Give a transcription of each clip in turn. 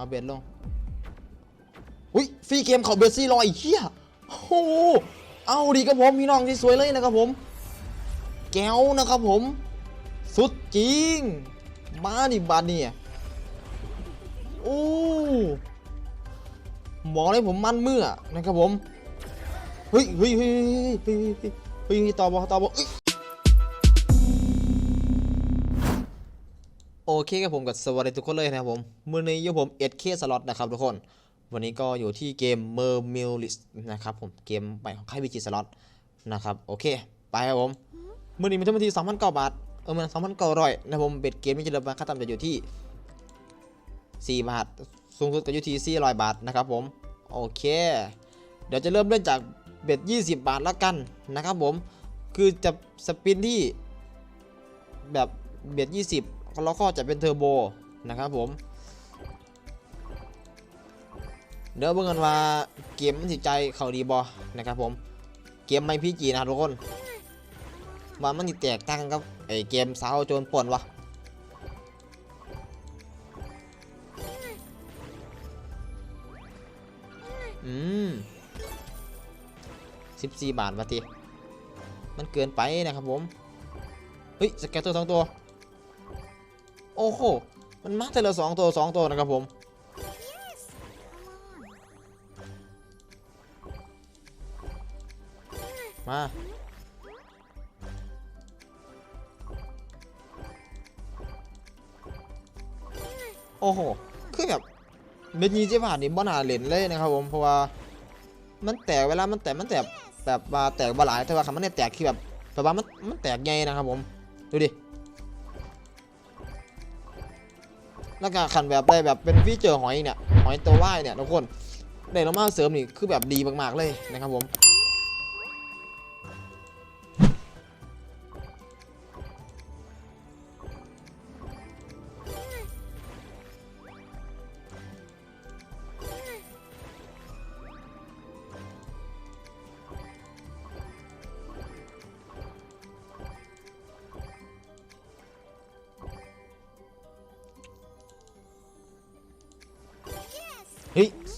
เอาเบ็ดลงอุ้ยฟรีเกมเขาเบ็ดซี่ลอยเฮียโอ้เอาดีครับผมพี่น้องที่สวยเลยนะครับผม แก้วนะครับผม สุดจริง มาดิบาดเนี่ยโอ้บอกเลยผมมันเมื่อนะครับผมเฮ้ยเฮ้ยเฮ้ยเฮ้ยเฮ้ยเฮ้ยเฮ้ยต่อบอต่อบอ โอเคครับผมกับสวัสดีทุกคนเลยนะครับผมมือนี้อยู่ผม 1K สล็อตนะครับทุกคน วันนี้ก็อยู่ที่เกม m e r m i l i s นะครับผมเกมใหม่ของค่ายวิจิสล็อตนะครับโอเค ไปครับผมมือนี้มีทั้งหมดที่2,009บาทเออมัน2,900นะครับผมเบ็ดเกมนี้จะเริ่มมาค่าต่ำจะอยู่ที่4บาท สูงสุดก็อยู่ที่400บาทนะครับผมโอเค เดี๋ยวจะเริ่มเล่นจากเบ็ด20บาทและกันนะครับผมคือจะสปินที่แบบเบ็ด20 แล้วก็จะเป็นเทอร์โบนะครับผมเดี๋ยวเบิ่งกันว่าเกมมันสิใจเขาดีบอนะครับผมเกมไม่พี่จีนะทุกคนว่ามันสิแตกต่างกับไอเกมสาวโจรป่นวะอืมสิบสี่บาทมาทีมันเกินไปนะครับผมเฮ้ยสแกตเตอร์สองตัว โอ้โห มันมาแต่ละสองตัวสองตัวนะครับผม มา โอ้โห คือแบบเม็ดยี่สิบาทนี่บ่น่าเล่นเลยนะครับผม เพราะว่า มันแตกเวลา มันแตก มันแตกแบบว่าแตกบ่หลายแต่ว่าคำมันเนี่ยแตกคือแบบแบบว่ามัน มันแตกใหญ่นะครับผม ดูดิ หน้าก็ขันแบบได้แบบเป็นฟีเจอร์หอยเนี่ยหอยตัวว่ายเนี่ยทุกคนได้รามาเสริมนี่คือแบบดีมากๆเลยนะครับผม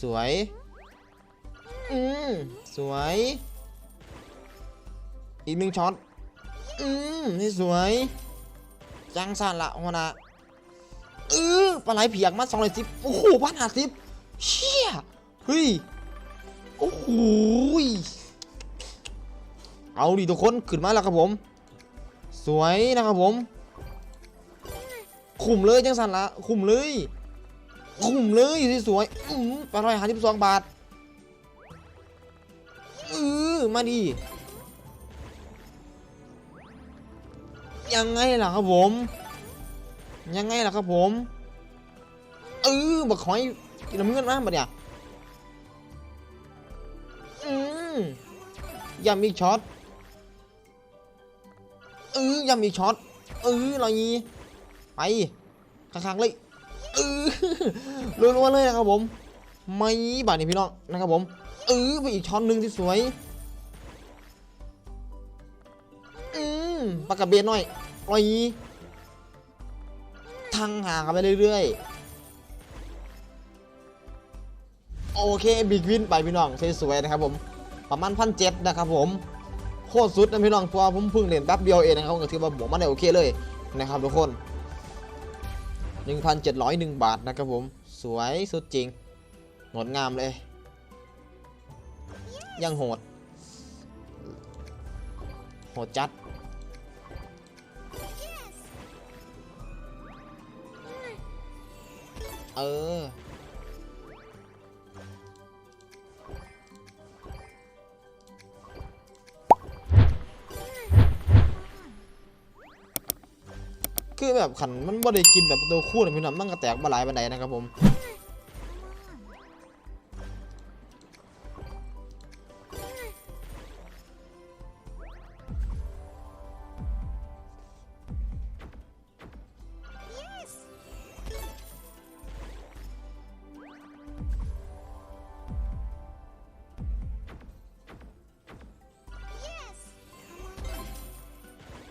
สวย อืมสวย อีกหนึ่งช็อต อืมนี่สวย จังสันละหัวหน้าเออปลาไหลเผียกมาสองร้อยสิบโอ้โหพันห้าสิบเชี่ยเฮ้ย โอ้โหยเอาดิทุกคนขึ้นมาแล้วครับผม สวยนะครับผม คุมเลยจังสันละคุมเลย คุ้มเลยสวยๆอืมแปร้อยห้าสิบสองบาทเออมาดียังไงล่ะครับผม ยังไงล่ะครับผมเออบักหอยกินน้ำเงินมาบัดเนี่ยอืมยำอีกช็อตเออยำอีกช็อตเออลอยนี้ไปข้างๆเลย เออรัวๆเลยนะครับผม ไม่บาดนี่พี่น้องนะครับผม เออไปอีกช้อนหนึ่งที่สวย อืมปากกาเบนหน่อยโอ้ยทางหากันไปเรื่อยๆ โอเคบิ๊กวินไปพี่น้องสวยๆนะครับผม ประมาณพันเจ็ดนะครับผมโคตรสุดนะพี่น้องเพราะว่าผมเพิ่งเล่นแป๊บเดียวเองนะครับก็ถือว่าบวกมาได้โอเคเลยนะครับทุกคน 1,701 บาทนะครับผม สวยสุดจริงงดงามเลย ยังโหด โหดจัด เออ คือแบบขันมันบ่ได้กินแบบตัวคู่นะพี่น้องมันก็แตกมาหลายบันไดนะครับผม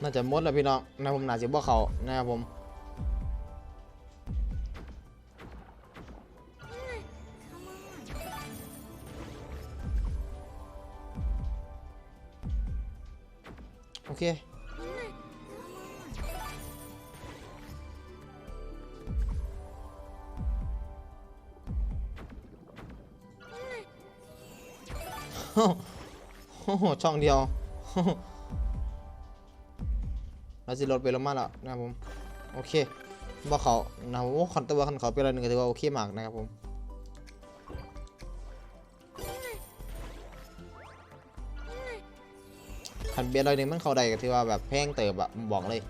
น่าจะมดแล้วพี่น้องนะผมหนาสิบว่าเขานะครับผมโอเคโอ้โหช่องเดียว เราจะลดไปลงมาแล้วนะครับผมโอเคบ่เขานะครับผมคันตัวคันเขาเป็นอะไรหนึ่งก็ถือว่าโอเคมากนะครับผมคันเบียร์อะไรหนึ่งมันเขาได้ก็ถือว่าแบบแพงเติบอะผมบอกเลย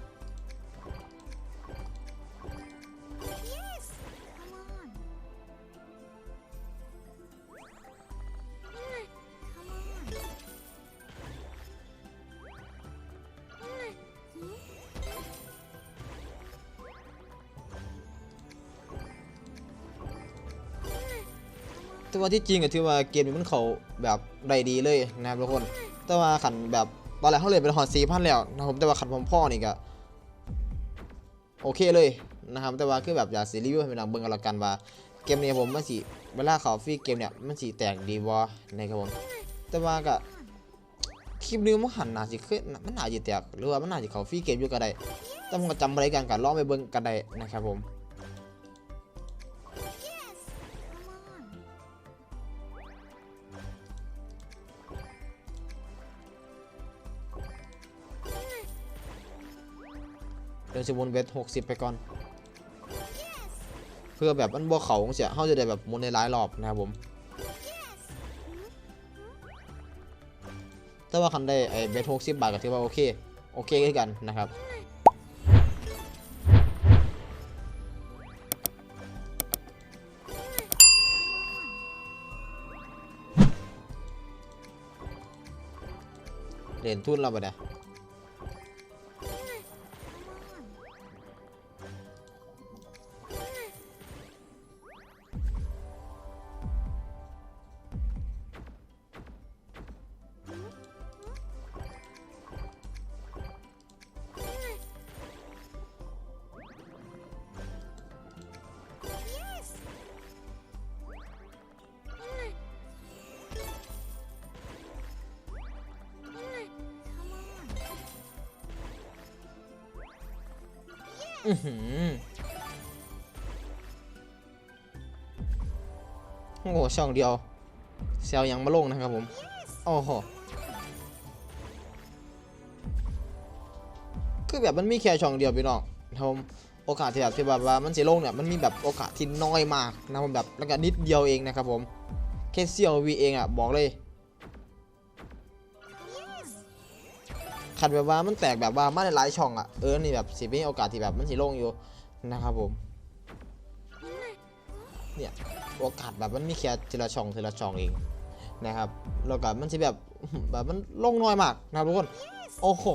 แต่ว่าที่จริงก็ถือว่าเกมนี้มันเขาแบบได้ดีเลยนะครับทุกคน แต่ว่าขันแบบตอนแรกเขาเลยเป็นหอสี่พันแล้วนะผมแต่ว่าขันผมพ่อนี่ก็โอเคเลยนะครับแต่ว่าคือแบบอยากซีรีส์ให้เป็นหนังเบิ่งกันละกันว่า เกมนี้ผมมันสิเวลาเขาฟรีเกมเนี่ยมันสิแตกดีวะนะครับผมแต่ว่าก็คลิปนี้มันหันหนาสิขึ้นมันหนาสิแตกหรือว่ามันหนาสิเขาฟรีเกมอยู่ก็ได้แต่ผมก็จำอะไรกันกันลอไปเบิ่งกันได้นะครับผม ยวจะวนเวทหกสิบไปก่อน เพื่อแบบมันบ่เขาเสียเขาจะได้แบบหมุนในหลายรอบนะครับผม แต่ว่าคันได้ไอ้เบทหกสิบบาทก็ถือว่าโอเค โอเคคือกันนะครับเหรียญทุนเราไปเนี่ย อือหือโอ้โหช่องเดียวเซลยังมาลงนะครับผม โอ้โห คือแบบมันมีแค่ช่องเดียวพี่น้องนะครับผมโอกาสที่แบบที่แบบว่ามันจะลงเนี่ยมันมีแบบโอกาสที่น้อยมากนะครับผมแบบแล้วก็นิดเดียวเองนะครับผม แค่เซียววีเองอะบอกเลย ขัดแบบว่ามันแตกแบบว่ามาในหลายช่องอะเออนี่แบบสิมีโอกาสที่แบบมันสิลงอยู่นะครับผมเนี่ยโอกาสแบบมันมีแค่ทีละช่องทีละช่องเองนะครับแล้วก็มันสิแบบแบบมันลงน้อยมากนะครับทุกคนโอ้โห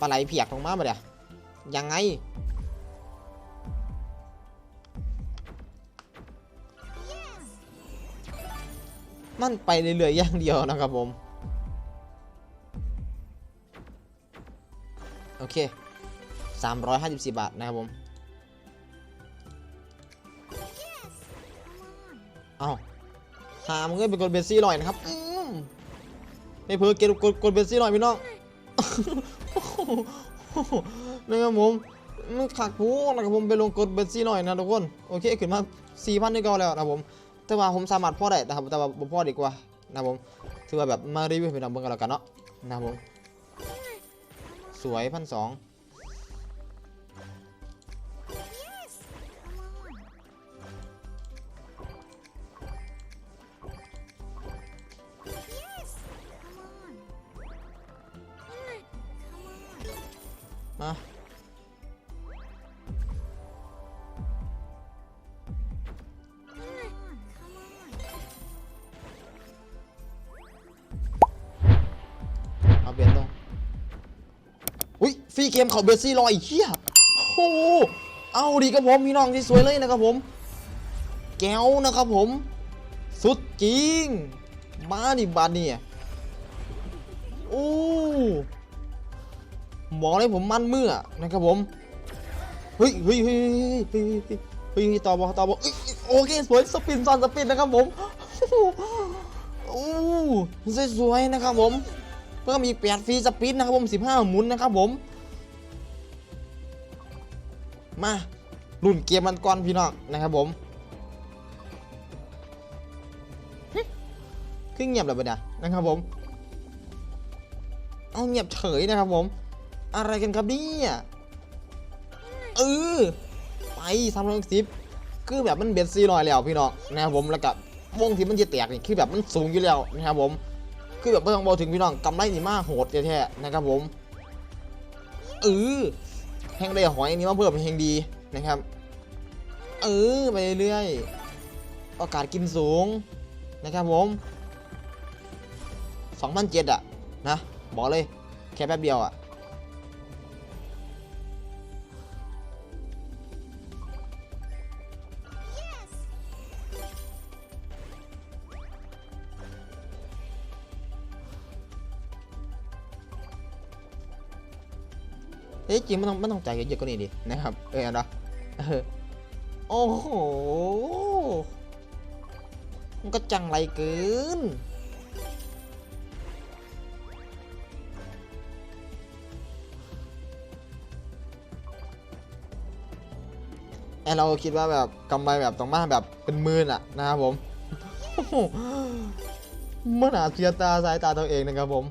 ปลาไหลเพียกลงมาบ่เดี๋ยยังไงมันไปเรื่อยๆอย่างเดียวนะครับผม เค 354 บาทนะครับผมเอาหามเงินเป็นกดเบสซี่หน่อยนะครับอืมไม่เพิ่งเกดกดกดเบสซี่หน่อยพี่น้องนะครับผมมันขักผู้นะครับผมไปลงกดเบสซี่หน่อยนะทุกคนโอเคขึ้นมา4,000นี่ก็แล้วนะผมแต่ว่าผมสามารถพ่อได้นะครับแต่ว่าผมพ่อดีกว่านะผมถือว่าแบบมารีวิวเป็นเอาเบิ่งกันแล้วกันเนาะนะผม สวยพันสอง รีเกมเขาเบสซี่รออีกเหี้ยโอ้เอาดีครับผมพี่น้องที่สวยเลยนะครับผม แก้วนะครับผม สุดจริง มาดิบาดเนี่ยโอ้บอเลยผมมันเมื่อนะครับผมเฮ้ยเฮ้ยเฮ้ยเฮ้ยเฮ้ยต่อบอต่อบอโอเคสวยสปินซอนสปินนะครับผมโอ้สวยๆนะครับผม เพิ่มอีกแปดฟรีสปินนะครับผมสิบห้าหมุนนะครับผม มารุ่นเกมมันก่อนพี่น้องนะครับผมฮึขึ้นเงียบเลยปะเนี่ยนะครับผม เอาเงียบเฉยนะครับผม อะไรกันครับเนี่ยเออไปสามร้อยสิบคือแบบมันเบ็ดซีลอยแล้วพี่น้องนะครับผมแล้วกับวงที่มันจะแตกนี่คือแบบมันสูงอยู่แล้วนะครับผม คือแบบไม่ต้องบอกถึงพี่น้องกำไรนี่มากโหดแท้ๆนะครับผมเออ แห้งได้หอยอันนี้มาเพิ่มแห้งดีนะครับ เออไปเรื่อยโอกาสกินสูงนะครับผม2,007อะนะ บอกเลย แค่แป๊บเดียวอะ เอ๊ะจริงไม่ต้องไม่ต้องจ่ายเยอะๆกว่านี้ดินะครับเออนะโอ้โหมันก็จังไรเกินไอเราคิดว่าแบบกำไรแบบต้องมาแบบเป็นหมื่นอะนะครับผมเมื่อหนาเสียตาสายตาตัวเองนะครับผม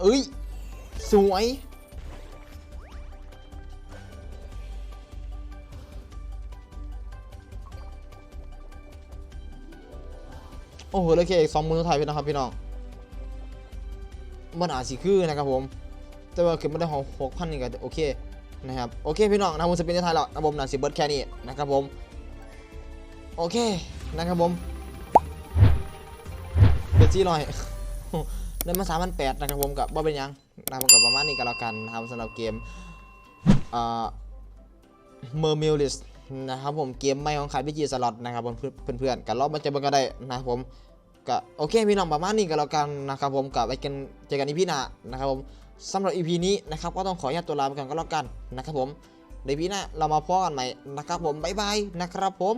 เอ้ย สวย โอ้โหเลยเคอีกสองมือไทยพี่นะครับพี่น้องมันอาจสิคือนะครับผม แต่ว่าคือไม่ได้หกพันนี่ก็โอเคนะครับโอเคพี่น้องนะผมสปินในไทยแล้วนะผมนะสิเบิร์ดแค่นี้นะครับผมโอเคนะครับผมเป็นจีหน่อยได้มาสามพันแปดนะครับผมกับว่าเป็นยังนะครับผมกับประมาณนี้ก็แล้วกันนะครับสำหรับเกมอ่าเมอร์มิลลิส นะครับผมเกมไม่ของขายพีจีสล็อตนะครับผมเพื่อนๆกันรอบมันจอกันก็ได้นะครับผมก็โอเคพี่น้องประมาณนี้ก็แล้วกันนะครับผมกับไว้กันเจอกันอีพีหน้านะครับผมสำหรับอีพีนี้นะครับก็ต้องขออนุญาตตัวลาไปก่อนก็แล้วกันนะครับผมในพีหน้าเรามาพบกันใหม่นะครับผมบ๊ายบายนะครับผม